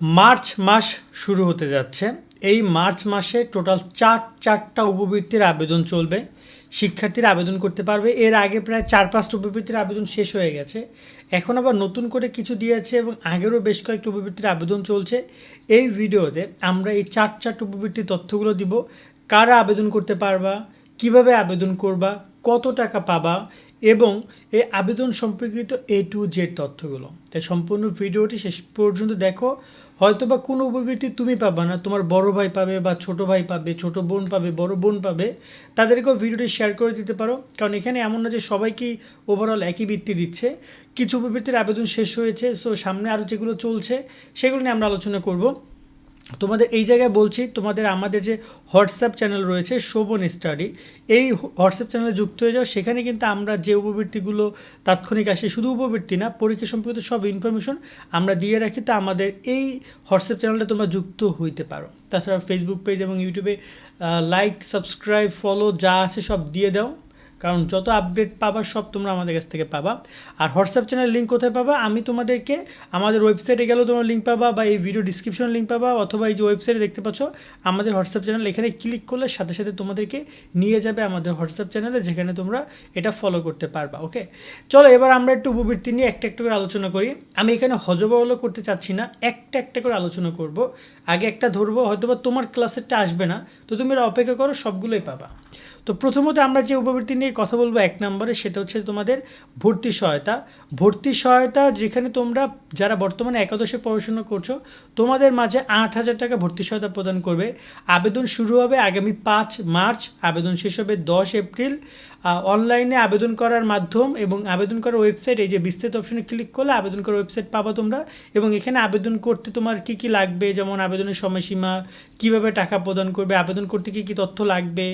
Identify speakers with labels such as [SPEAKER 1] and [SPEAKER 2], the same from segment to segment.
[SPEAKER 1] March মাস শুরু হতে যাচ্ছে। এই মার্চ মাসে টোটাল চার, চারটা উপবৃত্তির আবেদন চলবে। শিক্ষার্থীরা আবেদন করতে পারবে। এর আগে প্রায় চার, পাঁচটা উপবৃত্তির আবেদন শেষ হয়ে গেছে। এখন আবার নতুন করে কিছু দিয়েছে এবং আগেরও বেশ কয়েকটা উপবৃত্তির আবেদন চলছে। এই ভিডিওতে আমরা এই চার, চারটা উপবৃত্তির তথ্যগুলো দিব। কারা আবেদন করতে পারবা? কীভাবে আবেদন করবা? কত টাকা পাবা? এবং এই আবেদন সম্পর্কিত এ টু জেড তথ্যগুলো। তাই সম্পূর্ণ ভিডিওটি শেষ পর্যন্ত দেখো। হয়তো বা কোনো উপবৃত্তি তুমি পাবা না, তোমার বড় ভাই পাবে বা ছোট ভাই পাবে, ছোট বোন পাবে, বড় বোন পাবে, তাদেরকেও ভিডিওটি শেয়ার করে দিতে পারো। কারণ এখানে এমন না যে সবাইকেই ওভারঅল একই বৃত্তি দিচ্ছে। কিছু উপবৃত্তির আবেদন শেষ হয়েছে, তো সামনে আরও যেগুলো চলছে, সেগুলো নিয়ে আমরা আলোচনা করব। তোমাদের এই জায়গায় বলছি, তোমাদের আমাদের যে হোয়াটসঅ্যাপ চ্যানেল রয়েছে, শোভন স্টাডি, এই হোয়াটসঅ্যাপ চ্যানেলে যুক্ত হয়ে যাও। সেখানে কিন্তু আমরা যে উপবৃত্তিগুলো তাৎক্ষণিক আসে, শুধু উপবৃত্তি না, পরীক্ষা সম্পর্কিত সব ইনফরমেশন আমরা দিয়ে রাখি। তো আমাদের এই হোয়াটসঅ্যাপ চ্যানেলে তোমরা যুক্ত হইতে পারো। তাছাড়া ফেসবুক পেজ এবং ইউটিউবে লাইক সাবস্ক্রাইব ফলো যা আছে সব দিয়ে দাও। কারণ যত আপডেট পাবা, সব তোমরা আমাদের কাছ থেকে পাবা। আর হোয়াটসঅ্যাপ চ্যানেল লিঙ্ক কোথায় পাবা? আমি তোমাদেরকে আমাদের ওয়েবসাইটে গেলেও তোমরা লিঙ্ক পাবা বা এই ভিডিও ডিসক্রিপশন লিঙ্ক পাবা অথবা এই যে ওয়েবসাইটে দেখতে পাচ্ছ, আমাদের হোয়াটসঅ্যাপ চ্যানেল এখানে ক্লিক করলে সাথে সাথে তোমাদেরকে নিয়ে যাবে আমাদের হোয়াটসঅ্যাপ চ্যানেলে যেখানে তোমরা এটা ফলো করতে পারবা ওকে চলো এবার আমরা একটু উপবৃত্তি নিয়ে একটা একটা করে আলোচনা করি। আমি এখানে হজবহল করতে চাচ্ছি না, একটা একটা করে আলোচনা করব। আগে একটা ধরবো, হয়তোবা তোমার ক্লাসেরটা আসবে না, তো তুমি এরা অপেক্ষা করো, সবগুলোই পাবা। তো প্রথমত আমরা যে উপবৃত্তি নিয়ে কথা বলব এক নম্বরে, সেটা হচ্ছে তোমাদের ভর্তি সহায়তা। ভর্তি সহায়তা যেখানে তোমরা যারা বর্তমানে একাদশে পড়াশোনা করছ, তোমাদের মাঝে আট হাজার টাকা ভর্তি সহায়তা প্রদান করবে। আবেদন শুরু হবে আগামী পাঁচ মার্চ, আবেদন শেষ হবে দশ এপ্রিল। অনলাইনে আবেদন করার মাধ্যম এবং আবেদন করার ওয়েবসাইট এই যে বিস্তারিত অপশনে ক্লিক করলে আবেদন করার ওয়েবসাইট পাবা তোমরা। এবং এখানে আবেদন করতে তোমার কি কি লাগবে? যেমন আবেদনের সময়সীমা, কীভাবে টাকা প্রদান করবে, আবেদন করতে কি কি তথ্য লাগবে,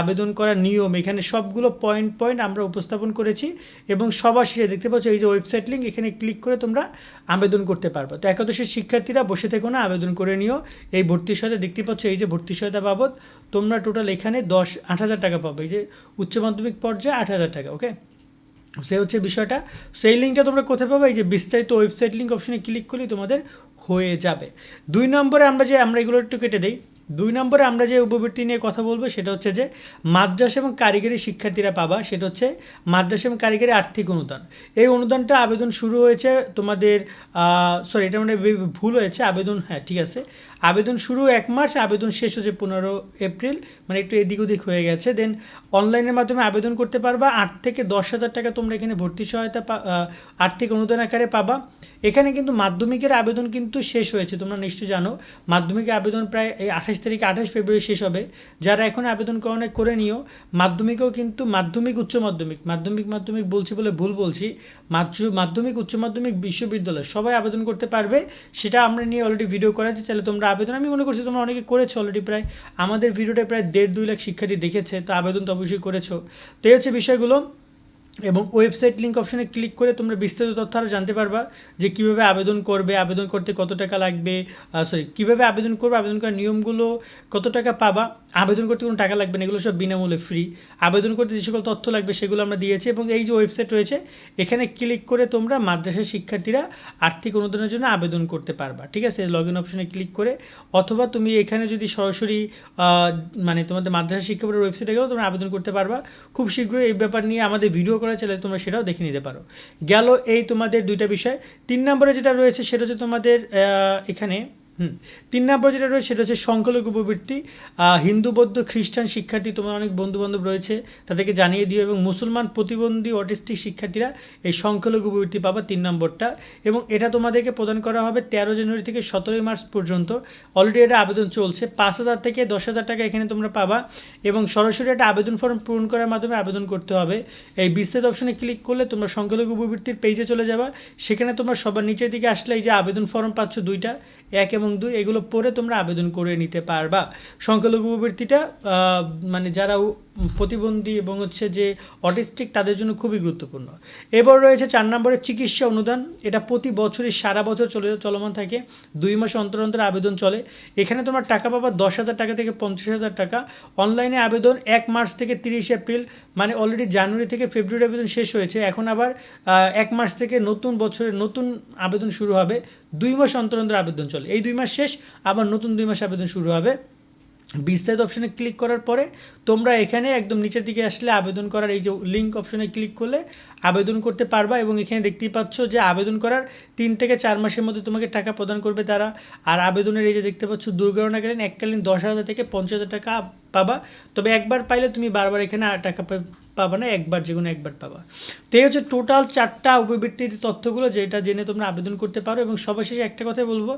[SPEAKER 1] আবেদন করার নিয়ম, এখানে সবগুলো পয়েন্ট পয়েন্ট আমরা উপস্থাপন করেছি। এবং সবার শেষে দেখতে পাচ্ছ এই যে ওয়েবসাইট লিঙ্ক এখানে ক্লিক করে তোমরা আবেদন করতে পারবে। তো একাদশের শিক্ষার্থীরা বসে থেকো না, আবেদন করে নিও। এই ভর্তি সহায়তা দেখতে পাচ্ছ এই যে ভর্তি সহায়তা বাবদ তোমরা টোটাল এখানে দশ আট হাজার টাকা পাবে। এই যে উচ্চ মাধ্যমিক পর্যায়ে আট হাজার টাকা ওকে সে হচ্ছে বিষয়টা। সেই লিঙ্কটা তোমরা কোথায় পাবো? এই যে বিস্তারিত ওয়েবসাইট লিঙ্ক অপশনে ক্লিক করলেই তোমাদের হয়ে যাবে। দুই নম্বরে আমরা যে আমরা এগুলো একটু কেটে দিই। দুই নম্বরে আমরা যে উপবৃত্তি নিয়ে কথা বলব, সেটা হচ্ছে যে মাদ্রাসা এবং কারিগরি শিক্ষার্থীরা পাবা, সেটা হচ্ছে মাদ্রাসা এবং কারিগরি আর্থিক অনুদান। এই অনুদানটা আবেদন শুরু হয়েছে তোমাদের সরি এটা মানে ভুল হয়েছে, আবেদন হ্যাঁ ঠিক আছে। আবেদন শুরু এক মাস, আবেদন শেষ হচ্ছে পনেরো এপ্রিল মানে একটু এদিক ওদিক হয়ে গেছে। দেন অনলাইনের মাধ্যমে আবেদন করতে পারবা, আট থেকে দশ হাজার টাকা তোমরা এখানে ভর্তি সহায়তা আর্থিক অনুদান আকারে পাবা। এখানে কিন্তু মাধ্যমিকের আবেদন কিন্তু শেষ হয়েছে, তোমরা নিশ্চয়ই জানো। মাধ্যমিকের আবেদন প্রায় এই আঠাশ তারিখে আঠাশ ফেব্রুয়ারি শেষ হবে। যারা এখন আবেদন করণে করে নিও, মাধ্যমিকও কিন্তু মাধ্যমিক, উচ্চ মাধ্যমিক মাধ্যমিক মাধ্যমিক বলছি বলে ভুল বলছি মাধ্যমিক, উচ্চ মাধ্যমিক বিশ্ববিদ্যালয় সবাই আবেদন করতে পারবে, সেটা আমরা নিয়ে অলরেডি ভিডিও করা আছে তাহলে তোমরা আবেদন, আমি মনে করছি তোমরা অনেকে করেছ অলরেডি প্রায়, আমাদের ভিডিওটা প্রায় দেড় দুই লাখ শিক্ষার্থী দেখেছে, তো আবেদন তো অবশ্যই করেছ। তো এই হচ্ছে বিষয়গুলো। এবং ওয়েবসাইট লিঙ্ক অপশনে ক্লিক করে তোমরা বিস্তারিত তথ্য আরও জানতে পারবা যে কীভাবে আবেদন করবে, আবেদন করতে কত টাকা লাগবে সরি কীভাবে আবেদন করবে, আবেদন করার নিয়মগুলো কত টাকা পাবা, আবেদন করতে কোনো টাকা লাগবে না, এগুলো সব বিনামূল্যে ফ্রি আবেদন করতে যে সকল তথ্য লাগবে সেগুলো আমরা দিয়েছি এবং এই যে ওয়েবসাইট রয়েছে, এখানে ক্লিক করে তোমরা মাদ্রাসার শিক্ষার্থীরা আর্থিক অনুদানের জন্য আবেদন করতে পারবা, ঠিক আছে? লগ ইন অপশনে ক্লিক করে অথবা তুমি এখানে যদি সরাসরি মানে তোমাদের মাদ্রাসা শিক্ষা বোর্ডের ওয়েবসাইটে গেলেও তোমরা আবেদন করতে পারবা। খুব শীঘ্রই এই ব্যাপার নিয়ে আমাদের ভিডিও করা চাইলে তোমরা সেটাও দেখে নিতে পারো। গেল এই তোমাদের দুইটা বিষয়। তিন নম্বরে যেটা রয়েছে, সেটা হচ্ছে তোমাদের এখানে হুম। তিন নম্বর যেটা রয়েছে, সেটা হচ্ছে সংখ্যালঘু উপবৃত্তি। হিন্দু, বৌদ্ধ, খ্রিস্টান শিক্ষার্থী তোমার অনেক বন্ধুবান্ধব রয়েছে, তাদেরকে জানিয়ে দিও এবং মুসলমান প্রতিবন্ধী অটিস্টিক শিক্ষার্থীরা এই সংখ্যালঘু উপবৃত্তি পাবা তিন নম্বরটা। এবং এটা তোমাদেরকে প্রদান করা হবে তেরো জানুয়ারি থেকে সতেরোই মার্চ পর্যন্ত। অলরেডি এটা আবেদন চলছে। পাঁচ হাজার থেকে দশ হাজার টাকা এখানে তোমরা পাবা এবং সরাসরি একটা আবেদন ফর্ম পূরণ করার মাধ্যমে আবেদন করতে হবে। এই বিস্তারিত অপশনে ক্লিক করলে তোমরা সংখ্যালঘু উপবৃত্তির পেজে চলে যাবা। সেখানে তোমরা সবার নিচের দিকে আসলে এই যে আবেদন ফর্ম পাচ্ছ দুইটা, এক এবং দুই এগুলো পরে তোমরা আবেদন করে নিতে পারবা। সংখ্যালঘু উপবৃত্তিটা মানে যারা প্রতিবন্ধী এবং হচ্ছে যে অটিস্টিক তাদের জন্য খুবই গুরুত্বপূর্ণ। এবার রয়েছে চার নম্বরে চিকিৎসা অনুদান। এটা প্রতি বছরই সারা বছর চলে চলমান থাকে। দুই মাস অন্তর অন্তর আবেদন চলে। এখানে তোমার টাকা পাবা দশ হাজার টাকা থেকে পঞ্চাশ হাজার টাকা। অনলাইনে আবেদন এক মার্চ থেকে তিরিশ এপ্রিল মানে অলরেডি জানুয়ারি থেকে ফেব্রুয়ারি আবেদন শেষ হয়েছে। এখন আবার এক মাস থেকে নতুন বছরের নতুন আবেদন শুরু হবে। দুই মাস অন্তর অন্তর আবেদন চলে। এই দুই মাস শেষ, আবার নতুন দুই মাস আবেদন শুরু হবে। বিস্তারিত অপশনে ক্লিক করার পরে তোমরা এখানে একদম নিচের দিকে আসলে আবেদন করার এই যে লিঙ্ক অপশনে ক্লিক করলে আবেদন করতে পারবা এবং এখানে দেখতেই পাচ্ছ যে আবেদন করার তিন থেকে চার মাসের মধ্যে তোমাকে টাকা প্রদান করবে তারা। আর আবেদনের এই যে দেখতে পাচ্ছ দুর্ঘটনাকালীন এককালীন দশ হাজার থেকে পঞ্চাশ হাজার টাকা পাবা। তবে একবার পাইলে তুমি বারবার এখানে টাকা পাবা না, একবার যে কোনো একবার পাবা। তো এই হচ্ছে টোটাল চারটা উপবৃত্তির তথ্যগুলো যেটা জেনে তোমরা আবেদন করতে পারো এবং সর্বশেষে একটা কথাই বলব,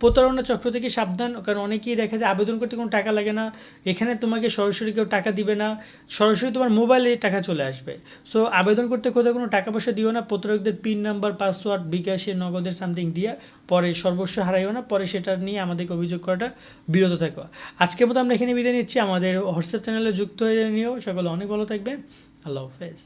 [SPEAKER 1] প্রতারণা চক্র থেকে সাবধান, কারণ অনেকেই দেখা যায় আবেদন করতে কোনো টাকা লাগে না, এখানে তোমাকে সরাসরি কেউ টাকা দিবে না, সরাসরি তোমার মোবাইলে টাকা চলে আসবে। সো আবেদন করতে কোথাও কোনো টাকা পয়সা দিও না, প্রতারকদের পিন নাম্বার পাসওয়ার্ড বিকাশে, নগদের সামথিং দিয়ে পরে সর্বস্ব হারাইও না, পরে সেটা নিয়ে আমাদেরকে অভিযোগ করাটা বিরত থাকো। আজকের মতো আমরা এখানে বিদায় নিচ্ছি, আমাদের হোয়াটসঅ্যাপ চ্যানেলে যুক্ত হয়ে নিয়েও সকলে অনেক ভালো থাকবে আল্লাহ হাফেজ।